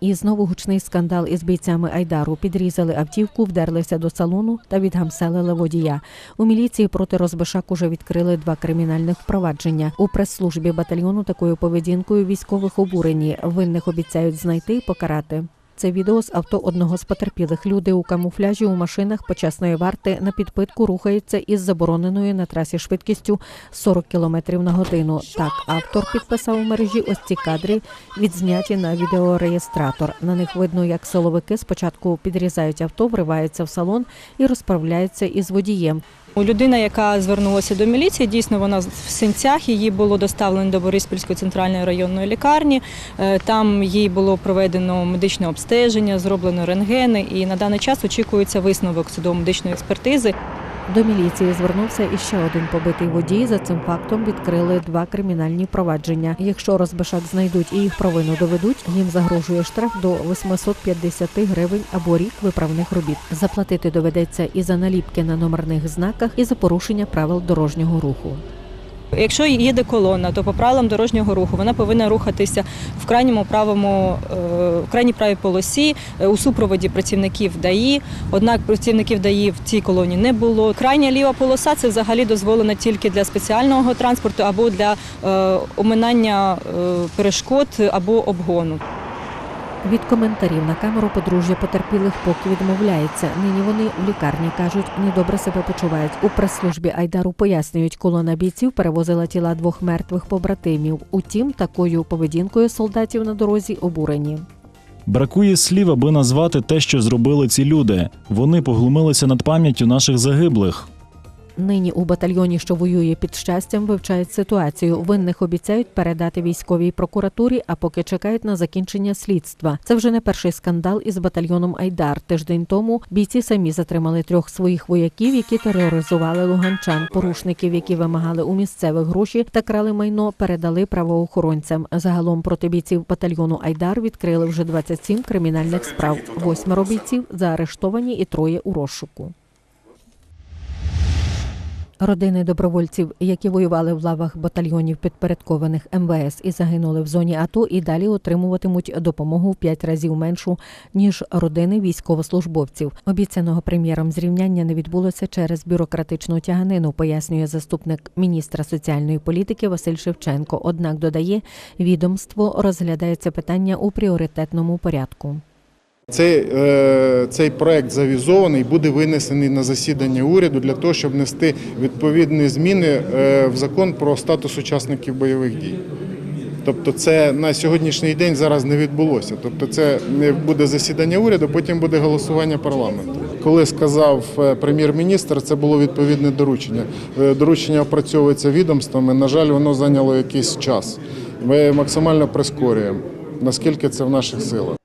І знову гучний скандал із бійцями Айдару підрізали автівку, вдерлися до салону та відгамселили водія. У міліції проти Розбишак уже відкрили два кримінальних впровадження. У прес-службі батальйону такою поведінкою військових обурені. Винних обіцяють знайти і покарати. Це відео з авто одного з потерпілих. Люди у камуфляжі у машинах почесної варти на підпитку рухаються із забороненою на трасі швидкістю 40 км на годину. Так, автор підписав у мережі ось ці кадри, відзняті на відеореєстратор. На них видно, як силовики спочатку підрізають авто, вриваються в салон і розправляються із водієм. Людина, яка звернулася до міліції, дійсно вона в синцях. Її було доставлено до Бориспільської центральної районної лікарні. Е, Там їй було проведено медичне обстеження, зроблено рентгени, і на даний час очікується висновок судово-медичної експертизи. До міліції звернувся іще один побитий водій. За цим фактом відкрили два кримінальні провадження. Якщо розбишак знайдуть і їх провину доведуть, їм загрожує штраф до 850 гривень або рік виправних робіт. Заплатити доведеться і за наліпки на номерних знаках, і за порушення правил дорожнього руху. Якщо їде колона, то по правилам дорожнього руху вона повинна рухатися в крайньому правому е, в крайній правій полосі е, у супроводі працівників ДАІ. Однак працівників ДАІ в цій колоні не було. Крайня ліва полоса це взагалі дозволена тільки для спеціального транспорту або для е, оминання перешкод або обгону. Від коментарів на камеру подружжя потерпілих поки відмовляється. Нині вони в лікарні кажуть, недобре себе почувають. У прес-службі Айдару пояснюють, колона бійців перевозила тіла двох мертвих побратимів. Утім, такою поведінкою солдатів на дорозі обурені. Бракує слів, аби назвати те, що зробили ці люди. Вони поглумилися над пам'яттю наших загиблих. Нині у батальйоні, що воює під щастям, вивчають ситуацію. Винних обіцяють передати військовій прокуратурі, а поки чекають на закінчення слідства. Це вже не перший скандал із батальйоном Айдар. Тиждень тому бійці самі затримали трьох своїх вояків, які тероризували луганчан. Порушників, які вимагали у місцевих гроші та крали майно, передали правоохоронцям. Загалом проти бійців батальйону Айдар відкрили вже 27 кримінальних справ. Восьмеро бійців заарештовані і троє у розшуку. Родини добровольців, які воювали в лавах батальйонів підпорядкованих МВС і загинули в зоні АТО, і далі отримуватимуть допомогу в п'ять разів меншу ніж родини військовослужбовців. Обіцяного прем'єром зрівняння не відбулося через бюрократичну тяганину, пояснює заступник міністра соціальної політики Василь Шевченко. Однак додає, відомство розглядає це питання у пріоритетному порядку. Цей, е, цей проект завізований буде винесений на засідання уряду для того, щоб внести відповідні зміни е, в закон про статус учасників бойових дій. Тобто, це на сьогоднішній день зараз не відбулося. Тобто, це не буде засідання уряду, потім буде голосування парламенту. Коли сказав е, прем'єр-міністр, це було відповідне доручення. Доручення опрацьовується відомствами. На жаль, воно зайняло якийсь час. Ми максимально прискорюємо, наскільки це в наших силах.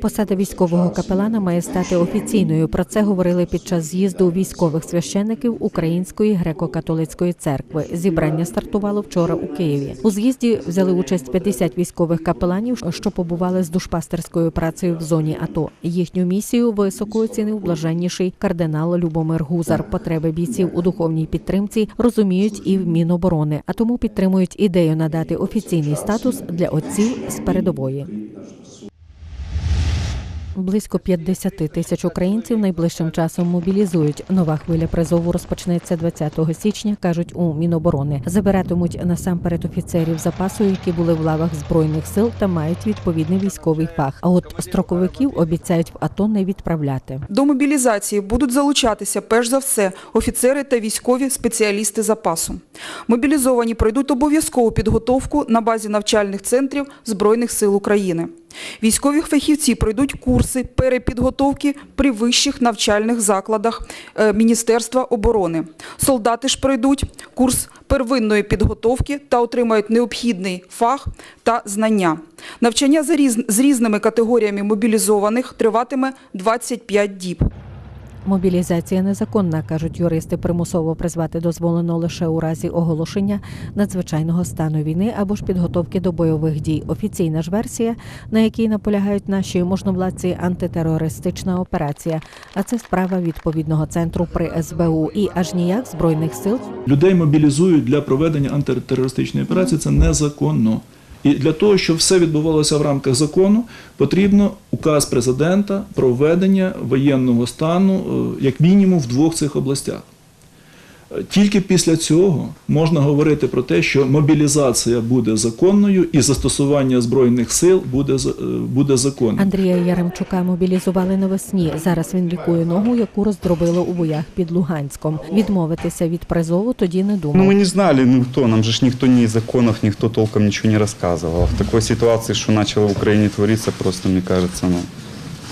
Посада військового капелана має стати офіційною. Про це говорили під час з'їзду військових священиків Української греко-католицької церкви. Зібрання стартувало вчора у Києві. У з'їзді взяли участь 50 військових капеланів, що побували з душпастерською працею в зоні АТО. Їхню місію високо оцінив блаженніший кардинал Любомир Гузар. Потреби бійців у духовній підтримці розуміють і в Міноборони, а тому підтримують ідею надати офіційний статус для отців з передової. Близько 50 тисяч українців найближчим часом мобілізують. Нова хвиля призову розпочнеться 20 січня, кажуть у Міноборони. Забиратимуть насамперед офіцерів запасу, які були в лавах збройних сил та мають відповідний військовий фах. А от строковиків обіцяють в АТО не відправляти. До мобілізації будуть залучатися перш за все офіцери та військові спеціалісти запасу. Мобілізовані пройдуть обов'язкову підготовку на базі навчальних центрів Збройних сил України. Військові фахівці пройдуть курси перепідготовки при вищих навчальних закладах е, Міністерства оборони. Солдати ж пройдуть курс первинної підготовки та отримають необхідний фах та знання. Навчання з різними категоріями мобілізованих триватиме 25 діб. Мобілізація незаконна, кажуть юристи. Примусово призвати дозволено лише у разі оголошення надзвичайного стану війни або ж підготовки до бойових дій. Офіційна ж версія, на якій наполягають наші можновладці, антитерористична операція. А це справа відповідного центру при СБУ і аж ніяк збройних сил Людей мобілізують для проведення антитерористичної операції. Це незаконно. І для того, щоб все відбувалося в рамках закону, потрібно указ президента про введення воєнного стану е, як мінімум в двох цих областях. Тільки після цього можна говорити про те, що мобілізація буде законною і застосування збройних сил буде, е, буде законним. Андрія Яремчука мобілізували навесні. Зараз він лікує ногу, яку роздробили у боях під Луганськом. Відмовитися від призову тоді не Ну, думав. мы не знали, ну кто, нам же ж никто ни в законах, никто толком ничего не рассказывал. В такой ситуации, что начало в Украине твориться, просто, мне кажется, ну,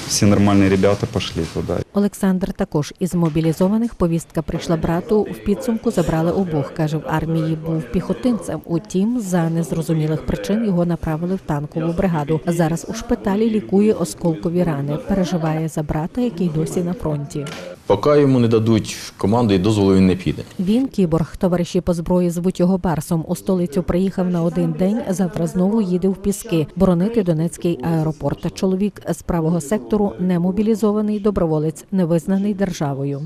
все нормальні ребята пошли туда. Олександр також із мобілізованих повістка прийшла брату. В підсумку забрали обох. каже, в армії був піхотинцем. Утім, за незрозумілих причин його направили в танкову бригаду. Зараз у шпиталі лікує осколкові рани. Переживає за брата, який досі на фронті. Поки йому не дадуть команду і дозволу, він не піде. Він кіборг. Товариші по зброї звуть його Барсом. У столицю приїхав на один день. Завтра знову їде в піски боронити Донецький аеропорт. Чоловік з правого сектору не мобілізований доброволець, не визнаний державою.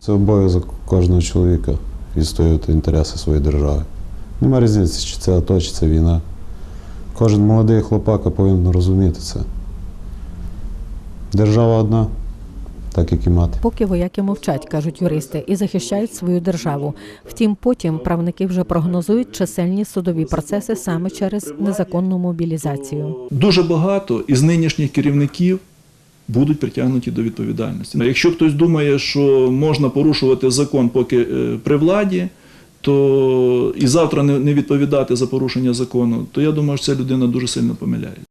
Це обов'язок кожного чоловіка відстоювати інтереси своєї держави. Нема різниці, чи це АТО, чи це війна. Кожен молодий хлопака повинен розуміти це. Держава одна, так як і мати. Поки вояки мовчать, кажуть юристи, і захищають свою державу. Втім, потім правники вже прогнозують чисельні судові процеси саме через незаконну мобілізацію. Дуже багато із нинішніх керівників будуть притягнуті до відповідальності. Якщо хтось думає, що можна порушувати закон, поки е, при владі, то і завтра не не відповідати за порушення закону, то я думаю, що ця людина дуже сильно помиляється.